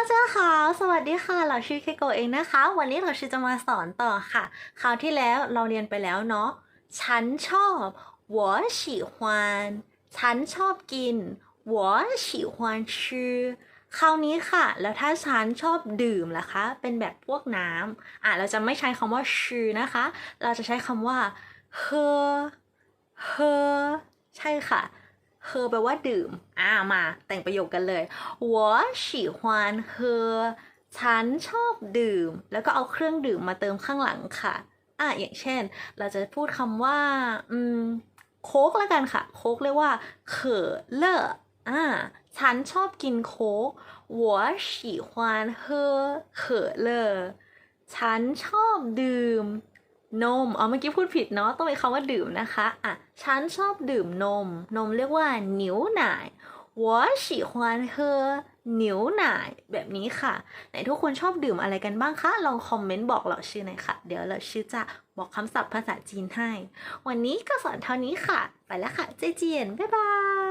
大家好สวัสดีค่ะเราชื่อเคโกะเองนะคะ วันนี้เราชื่อจะมาสอนต่อค่ะ คราวที่แล้วเราเรียนไปแล้วเนาะ ฉันชอบ我喜欢ฉันชอบกิน我喜欢吃คราวนี้ค่ะ แล้วถ้าฉันชอบดื่มล่ะคะ เป็นแบบพวกน้ำอ่ะเราจะไม่ใช้คำว่าชื่อนะคะ เราจะใช้คำว่าเฮอเฮอใช่ค่ะ เฮอแปลว่าดื่ม อ่ามาแต่งประโยคกันเลย我喜欢喝ฉันชอบดื่ม แล้วก็เอาเครื่องดื่มมาเติมข้างหลังค่ะ อ่ะอย่างเช่น เราจะพูดคำว่า อืม โค้กแล้วกันค่ะ โค้กเรียกว่า可乐อ่า ฉันชอบกินโค้ก我喜欢喝可乐ฉันชอบดื่ม นม อ๋อ เมื่อกี้พูดผิดเนาะ ต้องเป็นคำว่าดื่มนะคะ อ่ะ ฉันชอบดื่มนม นมเรียกว่าหนิวหน่าย我喜欢喝หนิวหน่าย แบบนี้ค่ะ ไหนทุกคนชอบดื่มอะไรกันบ้างคะ ลองคอมเมนต์บอกเราชื่อหน่อยค่ะ เดี๋ยวเราชื่อจะบอกคำศัพท์ภาษาจีนให้ วันนี้ก็สอนเท่านี้ค่ะ ไปแล้วค่ะ เจเจียน บ๊ายบาย ย